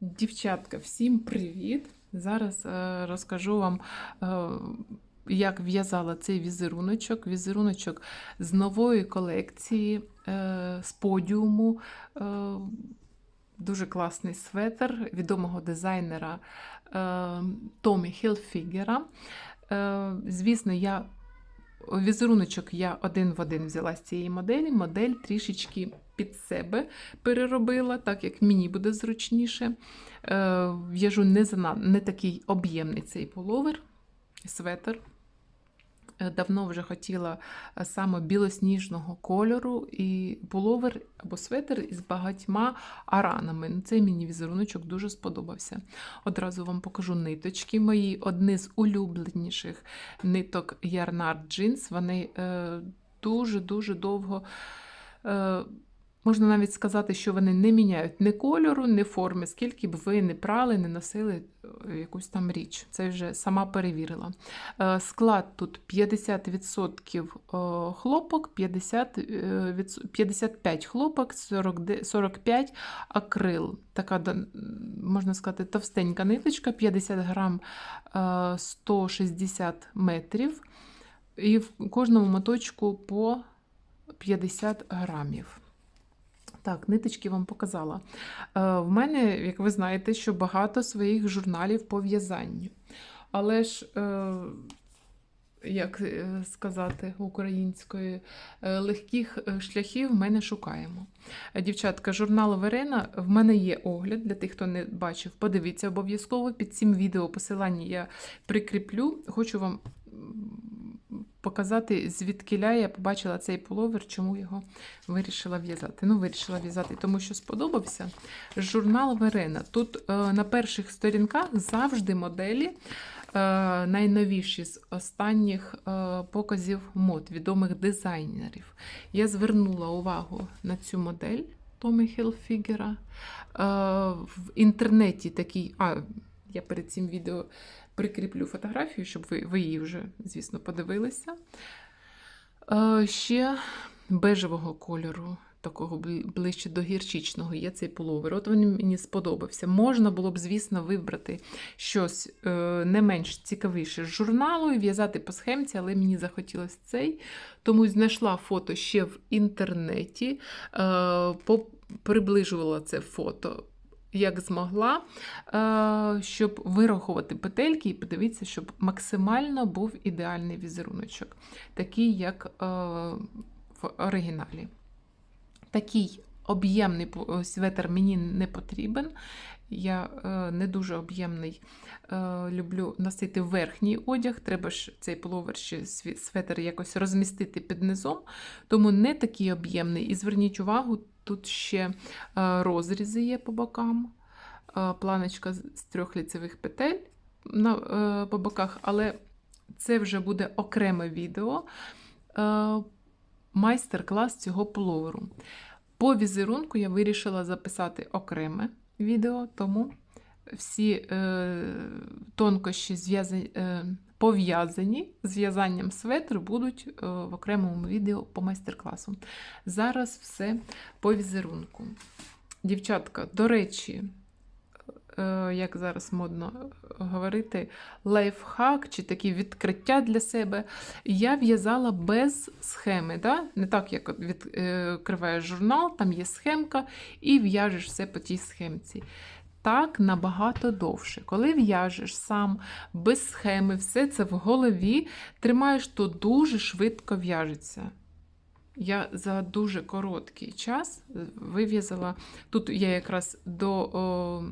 Дівчатка, всім привіт! Зараз е, розкажу вам, е, як в'язала цей візеруночок. Візеруночок з нової колекції, е, з подіуму. Е, дуже класний светр відомого дизайнера е, Томі Хілфігера. Е, звісно, я візеруночок я один в один взяла з цієї моделі. Модель трішечки під себе переробила, так як мені буде зручніше. Е, В'яжу не, зана- не такий об'ємний цей пуловер, светр. Е, Давно вже хотіла е, саме білосніжного кольору і пуловер або светр із багатьма аранами. Ну, Цей мені візеруночок дуже сподобався. Одразу вам покажу ниточки мої. Одні з улюбленіших ниток Yarnard Jeans. Вони е, дуже-дуже довго. Можна навіть сказати, що вони не міняють ні кольору, ні форми, скільки б ви не прали, не носили е, якусь там річ. Це вже сама перевірила. Е, Склад тут 50% е, хлопок, 50, е, 55 хлопок, 40, де- 45 акрил. Така, можна сказати, товстенька ниточка, 50 грам, е, 160 метрів. І в кожному моточку по 50 грамів. Так, ниточки вам показала. Е, в мене, як ви знаєте, що багато своїх журналів по в'язанню. Але ж, е, як е, сказати українською, легких шляхів ми не шукаємо. Дівчатка, журнал Верена, в мене є огляд для тих, хто не бачив. Подивіться обов'язково під цим відео посилання я прикріплю. Хочу вам показати, звідкиля я побачила цей пуловер, чому його вирішила в'язати. Ну, вирішила в'язати, тому що сподобався. Журнал Верена. Тут е, на перших сторінках завжди моделі е, найновіші з останніх е, показів мод відомих дизайнерів. Я звернула увагу на цю модель Томі Хілфігера. Е, в інтернеті такий. А, я перед цим відео прикріплю фотографію, щоб ви, ви її вже, звісно, подивилися. Е, ще бежевого кольору, такого ближче до гірчичного, є цей пуловер. От він мені сподобався. Можна було б, звісно, вибрати щось е, не менш цікавіше з журналу і в'язати по схемці, але мені захотілося цей. Тому знайшла фото ще в інтернеті, е, приближувала це фото. Як змогла, е, щоб вирахувати петельки і подивитися, щоб максимально був ідеальний візеруночок, такий, як е, в оригіналі. Такий об'ємний пу- светр мені не потрібен. Я е, не дуже об'ємний. Е, люблю носити верхній одяг. Треба ж цей пуловер ще светр якось розмістити під низом, тому не такий об'ємний. І зверніть увагу, тут ще е, розрізи є по бокам, е, планочка з трьох ліцевих петель е, по боках, але це вже буде окреме відео. Майстер-клас цього пуловеру. По візерунку я вирішила записати окреме відео, тому всі тонкощі зв'язані, пов'язані з в'язанням светру будуть е, в окремому відео по майстер-класу. Зараз все по візерунку. Дівчатка, до речі, е, як зараз модно говорити, лайфхак чи такі відкриття для себе. Я в'язала без схеми. Да? Не так, як відкриваєш журнал, там є схемка, і в'яжеш все по тій схемці. Так набагато довше. Коли в'яжеш сам без схеми, все це в голові, тримаєш, то дуже швидко в'яжеться. Я за дуже короткий час вив'язала. Тут я якраз до о,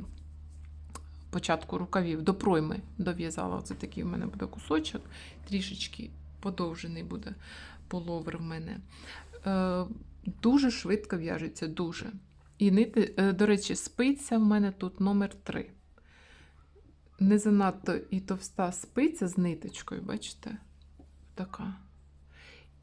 початку рукавів, до пройми дов'язала. Оце такий в мене буде кусочок, трішечки подовжений буде половер в мене. Е, дуже швидко в'яжеться, дуже. І нити, е, до речі, спиця в мене тут номер 3. Не занадто і товста спиця з ниточкою, бачите? Така.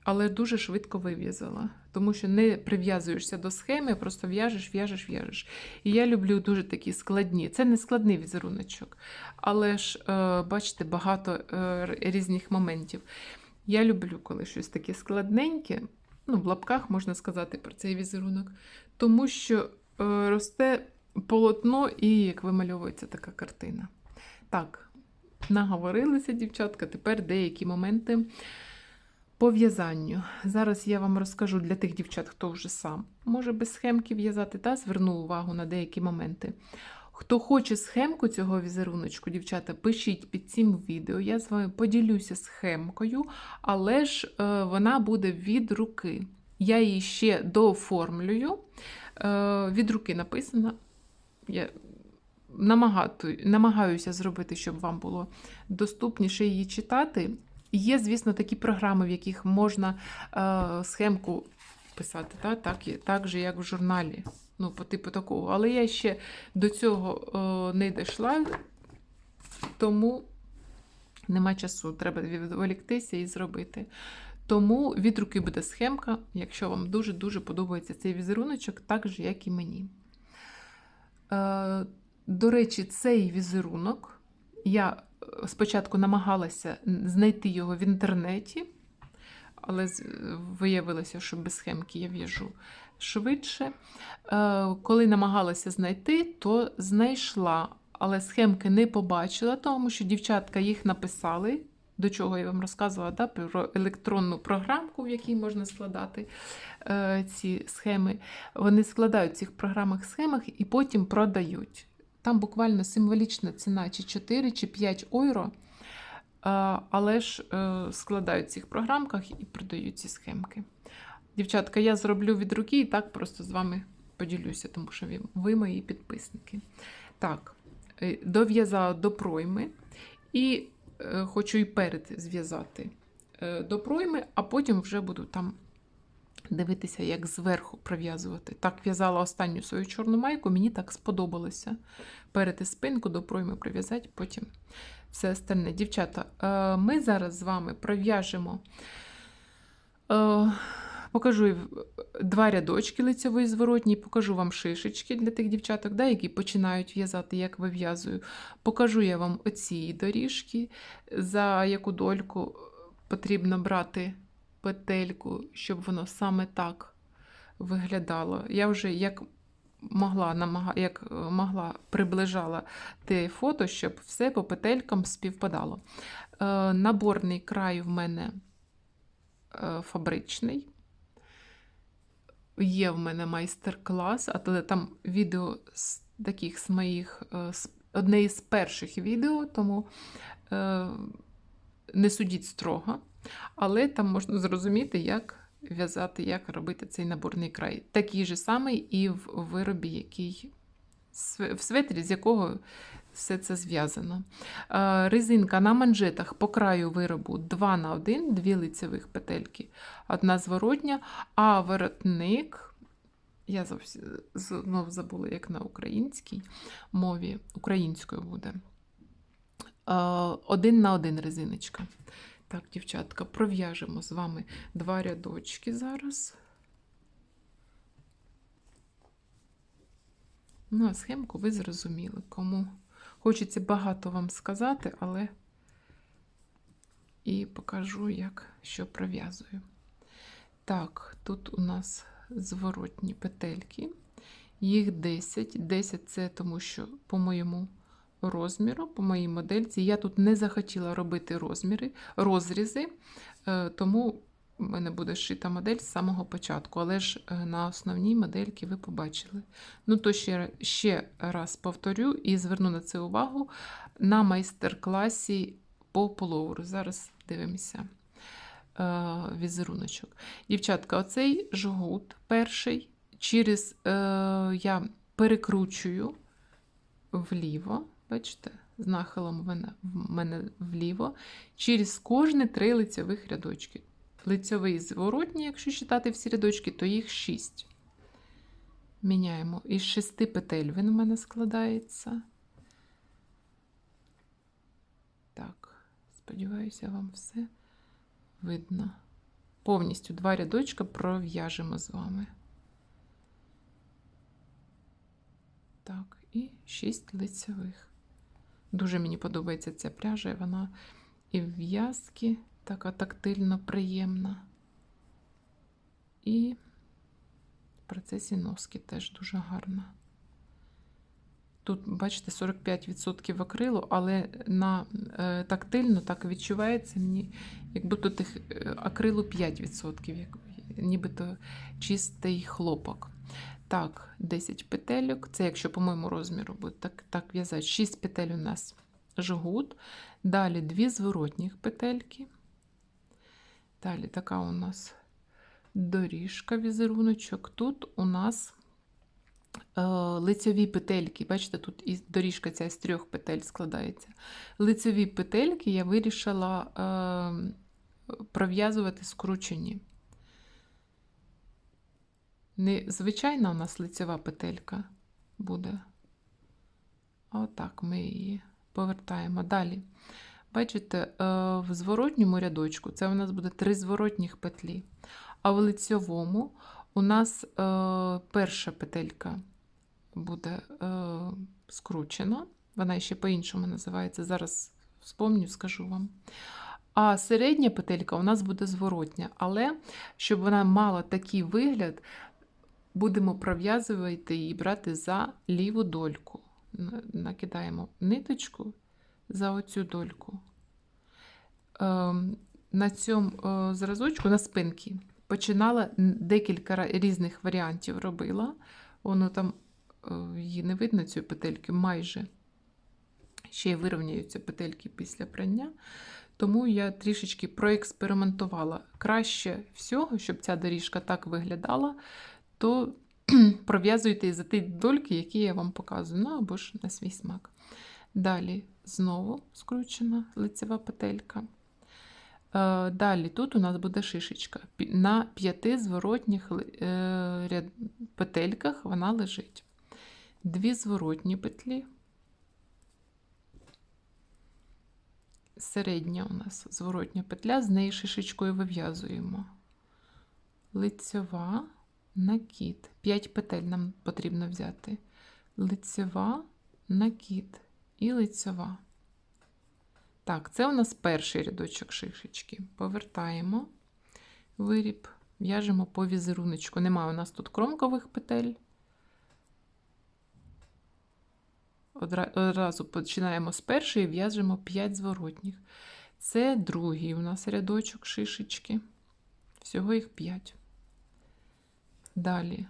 Але дуже швидко вив'язала, тому що не прив'язуєшся до схеми, просто в'яжеш, в'яжеш, в'яжеш. І я люблю дуже такі складні. Це не складний візеруночок, але ж, е, бачите, багато е, різних моментів. Я люблю, коли щось таке складненьке, ну, в лапках можна сказати про цей візерунок, тому що е, росте полотно і як вимальовується така картина. Так, наговорилися, дівчатка, тепер деякі моменти по в'язанню. Зараз я вам розкажу для тих дівчат, хто вже сам може без схемки в'язати, та зверну увагу на деякі моменти. Хто хоче схемку цього візеруночку, дівчата, пишіть під цим відео. Я з вами поділюся схемкою, але ж е, вона буде від руки. Я її ще дооформлюю. Е, від руки написана. Я намагаюся зробити, щоб вам було доступніше її читати. Є, звісно, такі програми, в яких можна е, схемку писати, та? Так, так же, як в журналі. Ну, по типу такого. Але я ще до цього е, не дійшла, тому нема часу. Треба відволіктися і зробити. Тому від руки буде схемка, якщо вам дуже-дуже подобається цей візеруночок, так же, як і мені. Е, до речі, цей візерунок я е, спочатку намагалася знайти його в інтернеті, але виявилося, що без схемки я в'яжу швидше. Е, Коли намагалася знайти, то знайшла, але схемки не побачила, тому що дівчатка їх написали. До чого я вам розказувала да, про електронну програмку, в якій можна складати е, ці схеми. Вони складають в цих програмах схемах і потім продають. Там буквально символічна ціна чи 4 чи 5 євро, але ж е, складають в цих програмках і продають ці схемки. Дівчатка, я зроблю від руки і так просто з вами поділюся, тому що ви, мої підписники. Так, е, дов'язала до пройми і е, хочу і перед зв'язати до пройми, а потім вже буду там дивитися, як зверху пров'язувати. Так в'язала останню свою чорну майку, мені так сподобалося. Перед спинку до пройми прив'язати, потім все остальне. Дівчата, е, ми зараз з вами пров'яжемо. е, Покажу два рядочки лицевої зворотній, покажу вам шишечки для тих дівчаток, да, які починають в'язати, як вив'язую. Покажу я вам оці доріжки, за яку дольку потрібно брати петельку, щоб воно саме так виглядало. Я вже як могла, як е, могла приближала те фото, щоб все по петелькам співпадало. Е, наборний край в мене е, фабричний. Є в мене майстер-клас, а то там відео з таких з моїх, одне із перших відео, тому не судіть строго, але там можна зрозуміти, як в'язати, як робити цей наборний край. Такий же самий і в виробі, який в светрі, з якого все це зв'язано. Резинка на манжетах по краю виробу 2 на 1, дві лицевих петельки, одна зворотня, а воротник. Я зовсім знов забула, як на українській мові, українською буде. Один на один резиночка. Так, дівчатка, пров'яжемо з вами два рядочки зараз. Ну, а схемку ви зрозуміли. Кому хочеться багато вам сказати, але і покажу, як що пров'язую. Так, тут у нас зворотні петельки. Їх 10. 10 це тому, що по моєму розміру, по моїй модельці, я тут не захотіла робити розміри, розрізи, е, тому в мене буде шита модель з самого початку, але ж е, на основній модельці ви побачили. Ну, то ще, ще раз повторю і зверну на це увагу на майстер-класі по половеру. Зараз дивимося е, візеруночок. Дівчатка, оцей жгут перший, через е, я перекручую вліво, бачите, з нахилом в мене, в мене вліво, через кожні три лицьових рядочки. Лицьовий зворотній, якщо читати всі рядочки, то їх 6. Міняємо. Із шести петель він у мене складається. Так, сподіваюся, вам все видно. Повністю два рядочка пров'яжемо з вами. Так, і 6 лицевих. Дуже мені подобається ця пряжа, вона і в в'язки така тактильно приємна. І в процесі носки теж дуже гарна. Тут, бачите, 45% акрилу, але на е, тактильно так відчувається мені, як будто тих е, акрилу 5%, як, нібито чистий хлопок. Так, 10 петельок. Це якщо по моєму розміру буде так, так в'язати. 6 петель у нас жгут. Далі дві зворотніх петельки. Далі така у нас доріжка, візеруночок. Тут у нас е, лицьові петельки. Бачите, тут і доріжка ця з трьох петель складається. Лицьові петельки я вирішила е, пров'язувати скручені. Не звичайна у нас лицева петелька буде. Отак ми її повертаємо. Далі. Бачите, е, в зворотньому рядочку це у нас буде три зворотніх петлі. А в лицьовому у нас е, перша петелька буде е, скручена. Вона ще по-іншому називається. Зараз вспомню, скажу вам. А середня петелька у нас буде зворотня. Але щоб вона мала такий вигляд, будемо пров'язувати її брати за ліву дольку. Накидаємо ниточку за оцю дольку. Ем, На цьому е, зразочку, на спинці, починала декілька різних варіантів робила. Воно там е, її не видно, цієї петельки майже. Ще й вирівняються петельки після прання. Тому я трішечки проекспериментувала. Краще всього, щоб ця доріжка так виглядала, то пров'язуйте за ті дольки, які я вам показую, ну або ж на свій смак. Далі знову скручена лицева петелька. Е, Далі тут у нас буде шишечка. На п'яти зворотніх е, петельках вона лежить. Дві зворотні петлі. Середня у нас зворотня петля, з неї шишечкою вив'язуємо. Лицьова, накид. 5 петель нам потрібно взяти. Лицьова, накид і лицьова. Так, це у нас перший рядочок шишечки. Повертаємо виріб, в'яжемо по візеруночку. Немає у нас тут кромкових петель. Одразу починаємо з першої, в'яжемо 5 зворотніх. Це другий у нас рядочок шишечки. Всього їх 5. Далі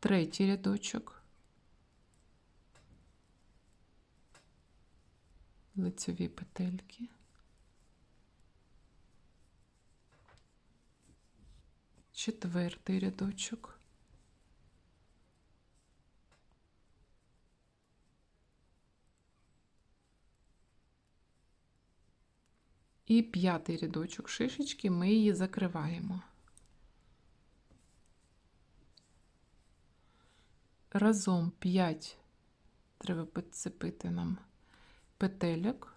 третій рядочок. Лицеві петельки. Четвертий рядочок. І п'ятий рядочок шишечки ми її закриваємо. Разом 5 треба підцепити нам петельок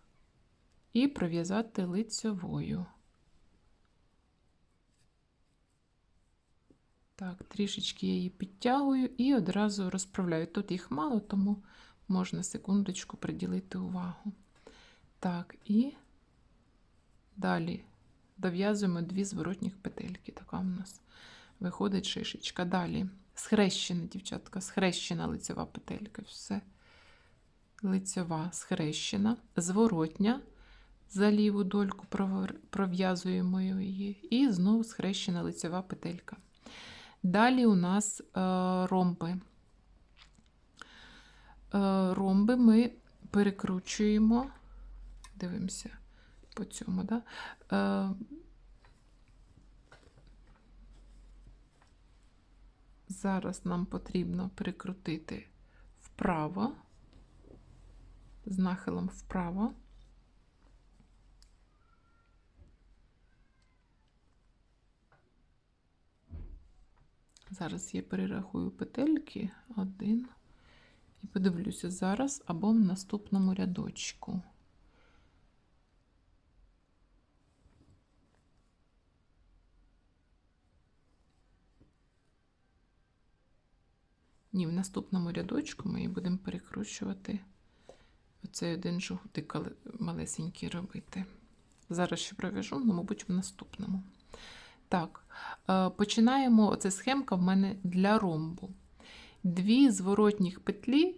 і пров'язати лицьовою. Так, трішечки я її підтягую і одразу розправляю. Тут їх мало, тому можна секундочку приділити увагу. Так, і далі дов'язуємо дві зворотніх петельки. Така у нас виходить шишечка. Далі схрещена, дівчатка, схрещена лицева петелька. Все. Лицева схрещена, зворотня. За ліву дольку пров'язуємо її, і знову схрещена лицева петелька. Далі у нас е, ромби. Е, ромби ми перекручуємо, дивимося по цьому, да? Зараз нам потрібно перекрутити вправо, з нахилом вправо. Зараз я перерахую петельки один і подивлюся зараз або в наступному рядочку. Ні, в наступному рядочку ми будемо перекручувати оцей один жовтик малесенький робити. Зараз ще пров'яжу, ну, мабуть, в наступному. Так, е, починаємо. Оце схемка в мене для ромбу. дві зворотніх петлі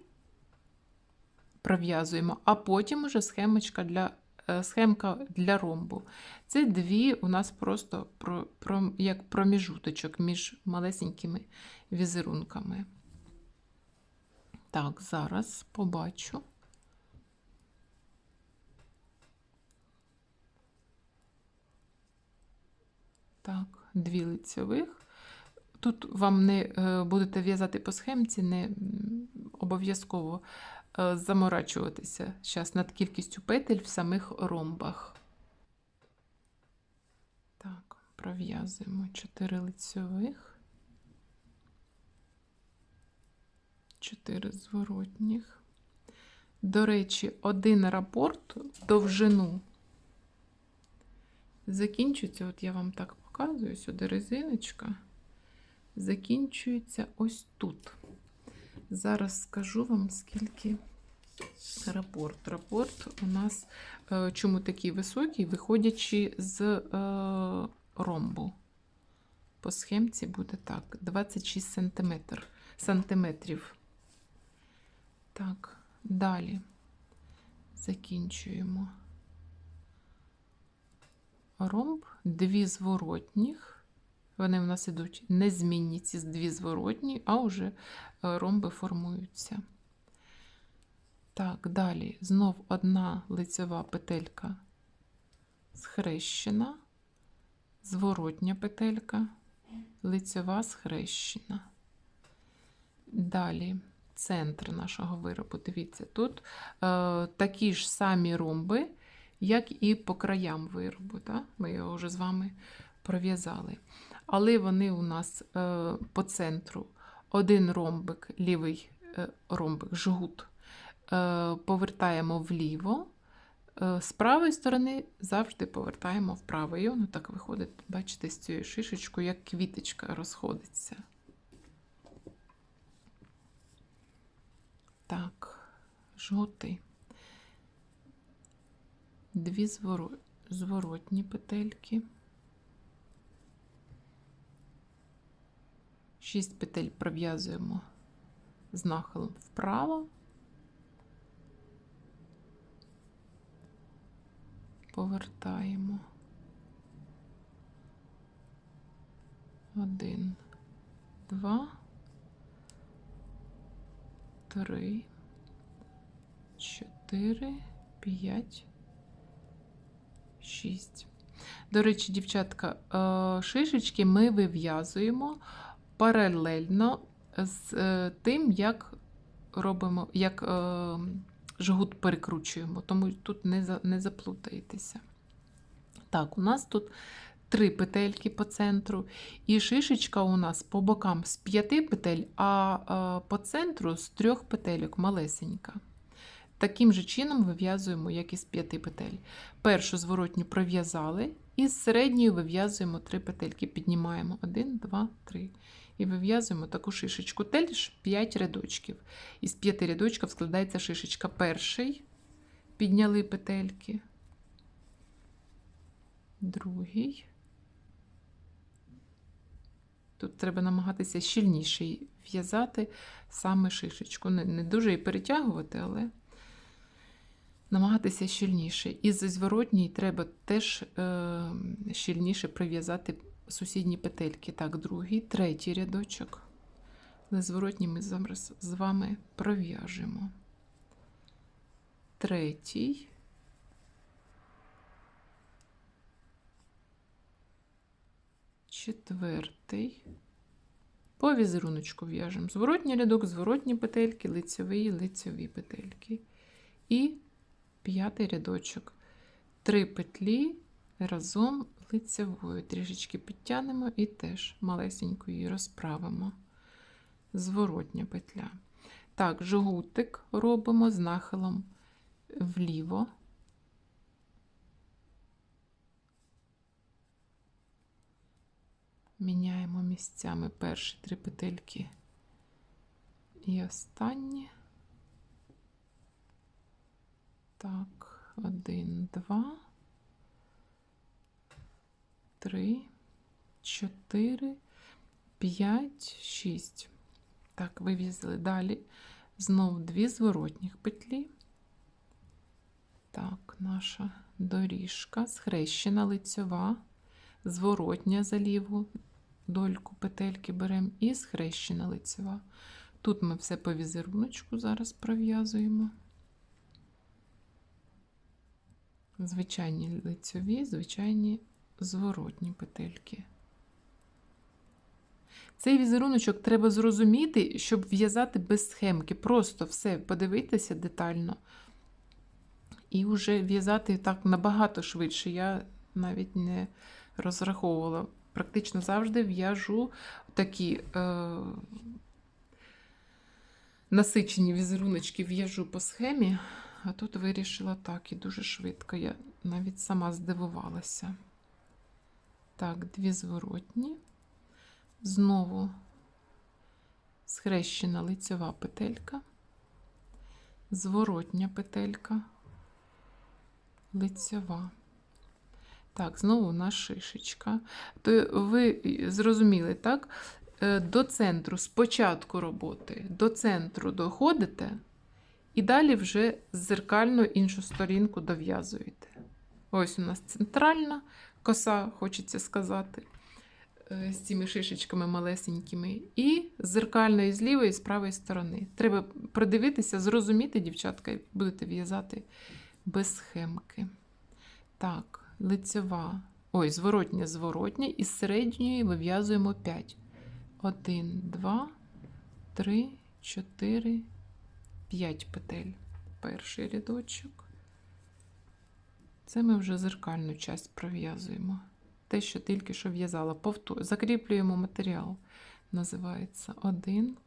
пров'язуємо, а потім уже схемочка для, е, схемка для ромбу. Це дві у нас просто про, про, як проміжуточок між малесенькими візерунками. Так, зараз побачу. Так, дві лицьових. Тут вам не е, будете в'язати по схемці, не обов'язково е, заморачуватися зараз над кількістю петель в самих ромбах. Так, пров'язуємо 4 лицьових, 4 зворотніх. До речі, один рапорт довжину закінчується, от я вам так показую, сюди резиночка, закінчується ось тут. Зараз скажу вам, скільки рапорт. Рапорт у нас е, чому такий високий, виходячи з е, ромбу. По схемці буде так: 26 сантиметр, сантиметрів. Так, далі закінчуємо ромб, дві зворотніх. Вони в нас ідуть незмінні ці дві зворотні, а вже е, ромби формуються. Так, далі знов одна лицева петелька схрещена, зворотня петелька, лицева схрещена. Далі центр нашого виробу. Дивіться, тут е, такі ж самі ромби, як і по краям виробу. Так? Ми його вже з вами пров'язали. Але вони у нас е, по центру один ромбик, лівий е, ромбик, жгут, е, повертаємо вліво. Е, З правої сторони завжди повертаємо вправо. І воно так виходить, бачите, з цією шишечкою, як квіточка розходиться. Так, жовтий. Дві зворо- зворотні петельки. Шість петель пров'язуємо з нахилом вправо. Повертаємо. Один, два, три, чотири, п'ять, шість. До речі, дівчатка, е, шишечки ми вив'язуємо паралельно з е, тим, як робимо, як е, жгут перекручуємо, тому тут не заплутаєтеся. Так, у нас тут три петельки по центру, і шишечка у нас по бокам з п'яти петель, а е, по центру з трьох петельок малесенька. Таким же чином вив'язуємо, як і з п'яти петель. Першу зворотню пров'язали, і з середньої вив'язуємо три петельки. Піднімаємо 1, 2, 3. І вив'язуємо таку шишечку. Теж 5 рядочків. Із 5 рядочків складається шишечка. Перший підняли петельки. Другий. Тут треба намагатися щільніше в'язати саме шишечку. Не, не дуже і перетягувати, але намагатися щільніше. І зі зворотній треба теж е, щільніше прив'язати сусідні петельки. Так, другий, третій рядочок. На зворотній ми зараз з вами пров'яжемо. Третій. Четвертий. По візеруночку в'яжемо. Зворотній рядок, зворотні петельки, лицьові, лицьові петельки. І п'ятий рядочок. Три петлі разом лицевою. Трішечки підтягнемо і теж малесенько розправимо. Зворотня петля. Так, жгутик робимо з нахилом вліво. Міняємо місцями перші три петельки і останні. Так, один, два, три, чотири, п'ять, шість. Так, вив'язали далі. Знов дві зворотніх петлі. Так, наша доріжка, схрещена лицьова, зворотня за ліву дольку петельки беремо і схрещена лицьова. Тут ми все по візеруночку зараз пров'язуємо. Звичайні лицьові, звичайні зворотні петельки. Цей візеруночок треба зрозуміти, щоб в'язати без схемки. Просто все подивитися детально. І вже в'язати так набагато швидше. Я навіть не розраховувала. Практично завжди в'яжу такі е, насичені візеруночки в'яжу по схемі, а тут вирішила так і дуже швидко. Я навіть сама здивувалася. Так, дві зворотні. Знову схрещена лицьова петелька, зворотня петелька, лицьова. Так, знову у нас шишечка. То ви зрозуміли, так? Е, До центру, спочатку роботи, до центру доходите, і далі вже зеркально іншу сторінку дов'язуєте. Ось у нас центральна коса, хочеться сказати, е, з цими шишечками малесенькими. І зеркально і з лівої, і з правої сторони. Треба продивитися, зрозуміти, дівчатка, і будете в'язати без схемки. Так лицьова, ой, зворотня, зворотня, і з середньої вив'язуємо 5. 1, 2, 3, 4, 5 петель. Перший рядочок. Це ми вже зеркальну часть пров'язуємо. Те, що тільки що в'язала. Повтор... Закріплюємо матеріал. Називається 1,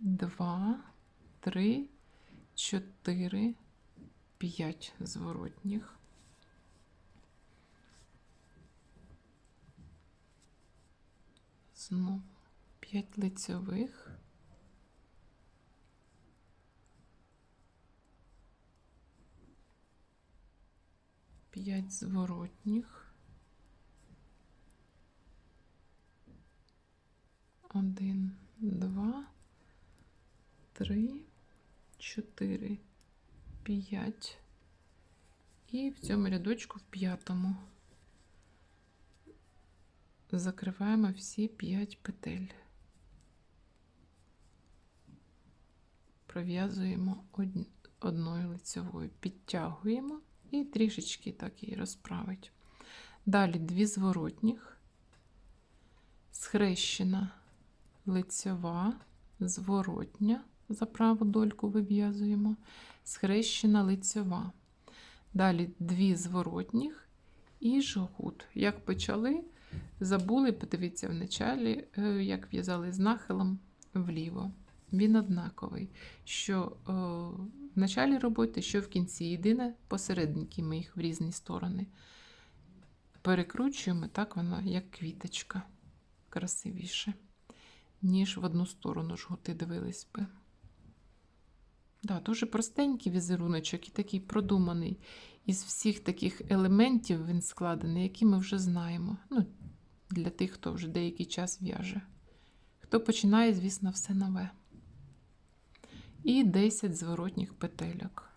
2, 3, 4, 5 зворотніх. Знову 5 лицьових. П'ять зворотніх. Один, два, три, чотири, п'ять. І в цьому рядочку в п'ятому закриваємо всі 5 петель. Пров'язуємо одною лицевою, підтягуємо і трішечки так її розправить. Далі дві зворотніх, схрещена лицьова, зворотня, за праву дольку вив'язуємо, схрещена лицьова. Далі дві зворотніх і жгут. Як почали, Забули, подивіться в началі, е, як в'язали з нахилом вліво. Він однаковий. Що е, в началі роботи, що в кінці. Єдине посередники ми їх в різні сторони. Перекручуємо, так воно, як квіточка, красивіше, ніж в одну сторону жгути дивились би. Да, Дуже простенький візеруночок і такий продуманий. Із всіх таких елементів він складений, які ми вже знаємо. Ну, Для тих, хто вже деякий час в'яже. Хто починає, звісно, все нове. І 10 зворотніх петельок.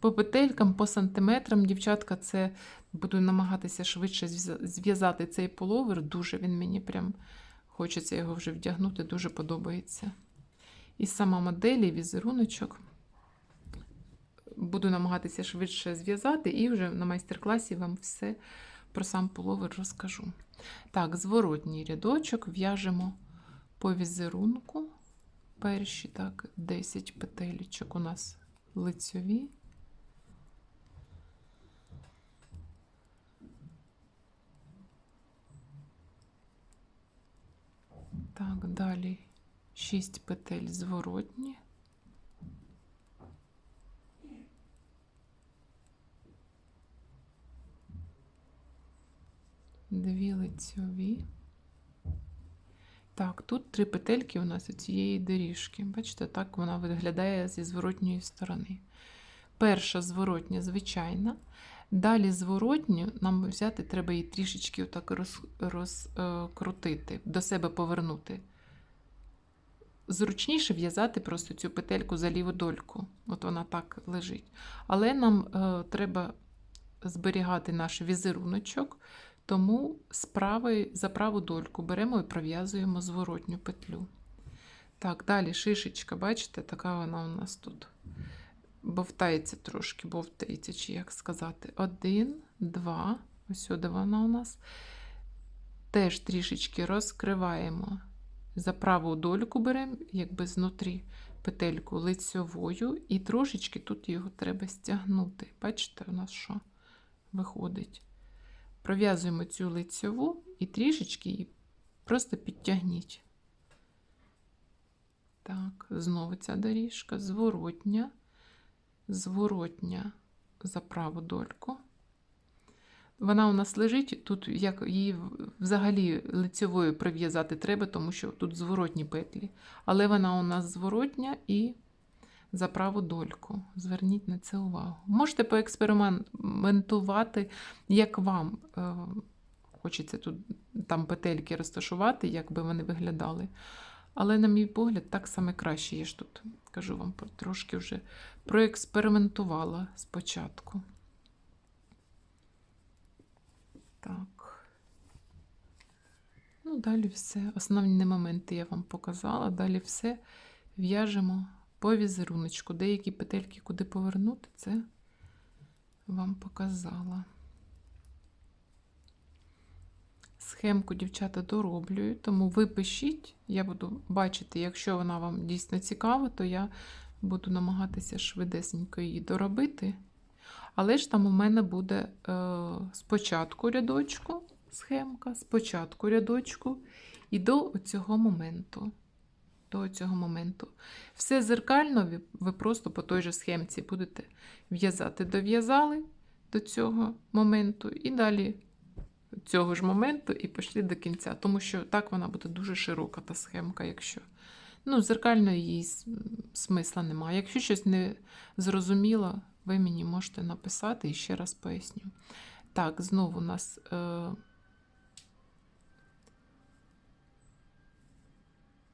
По петелькам, по сантиметрам, дівчатка, це буду намагатися швидше зв'язати цей половер. Дуже він мені прям хочеться його вже вдягнути, дуже подобається. І сама модель, і візеруночок. Буду намагатися швидше зв'язати, і вже на майстер-класі вам все про сам пуловер розкажу. Так, зворотній рядочок в'яжемо по візерунку. Перші так, 10 петелечок у нас лицьові. Так, далі 6 петель зворотні. Дві лицьові. Так, тут три петельки у нас у цієї доріжки. Бачите, так вона виглядає зі зворотньої сторони. Перша зворотня, звичайна. Далі зворотню нам взяти треба її трішечки отак розкрутити, роз, е, до себе повернути зручніше в'язати просто цю петельку за ліву дольку. От вона так лежить. Але нам е, треба зберігати наш візеруночок, тому з за праву дольку беремо і пров'язуємо зворотню петлю. Так, далі шишечка, бачите, така вона у нас тут. Бовтається трошки, бовтається, чи як сказати. Один, два, ось сюди вона у нас. Теж трішечки розкриваємо. За праву дольку беремо, якби знутрі петельку лицьовою, і трошечки тут його треба стягнути. Бачите, у нас що виходить. Пров'язуємо цю лицьову і трішечки її просто підтягніть. Так, знову ця доріжка, зворотня, зворотня за праву дольку. Вона у нас лежить, тут як її взагалі лицьовою прив'язати треба, тому що тут зворотні петлі. Але вона у нас зворотня і за праву дольку. Зверніть на це увагу. Можете поекспериментувати, як вам е, хочеться тут там петельки розташувати, як би вони виглядали. Але, на мій погляд, так саме краще. Я ж тут кажу вам трошки вже проекспериментувала спочатку. Так. Ну, далі все. Основні моменти я вам показала. Далі все в'яжемо по візеруночку. Деякі петельки, куди повернути, це вам показала. Схемку, дівчата, дороблюю, тому ви пишіть, я буду бачити, якщо вона вам дійсно цікава, то я буду намагатися швидесенько її доробити. Але ж там у мене буде е, спочатку рядочку, схемка, спочатку рядочку і до цього моменту. До цього моменту. Все зеркально, ви, просто по той же схемці будете в'язати, дов'язали до цього моменту, і далі цього ж моменту і пішли до кінця. Тому що так вона буде дуже широка, та схемка, якщо. Ну, зеркально її смисла немає. Якщо щось не зрозуміло, ви мені можете написати і ще раз поясню. Так, знову у нас. Е...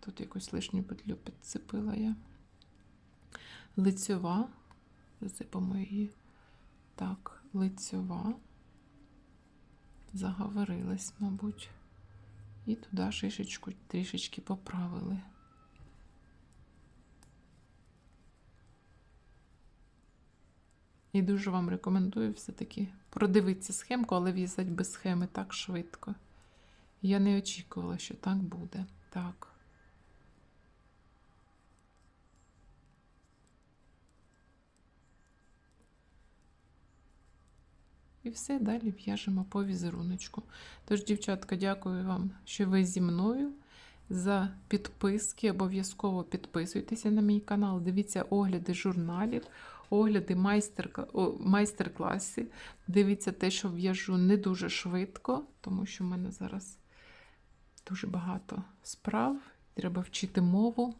Тут якусь лишню петлю підцепила я. Лицьова. Засипамо її. Так, лицьова. Заговорилась, мабуть. І туди шишечку трішечки поправили. І дуже вам рекомендую все-таки продивитися схемку, але в'язати без схеми так швидко. Я не очікувала, що так буде. Так. І все далі в'яжемо по візеруночку. Тож, дівчатка, дякую вам, що ви зі мною. За підписки. Обов'язково підписуйтеся на мій канал, дивіться огляди журналів, огляди майстер-класи. Дивіться те, що в'яжу не дуже швидко, тому що в мене зараз дуже багато справ. Треба вчити мову.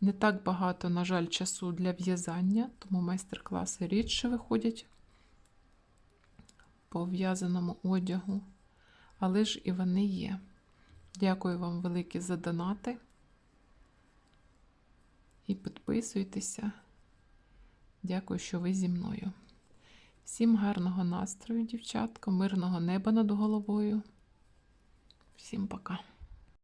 Не так багато, на жаль, часу для в'язання, тому майстер-класи рідше виходять по в'язаному одягу, але ж і вони є. Дякую вам велике за донати. І підписуйтеся. Дякую, що ви зі мною. Всім гарного настрою, дівчатка, мирного неба над головою. Всім пока.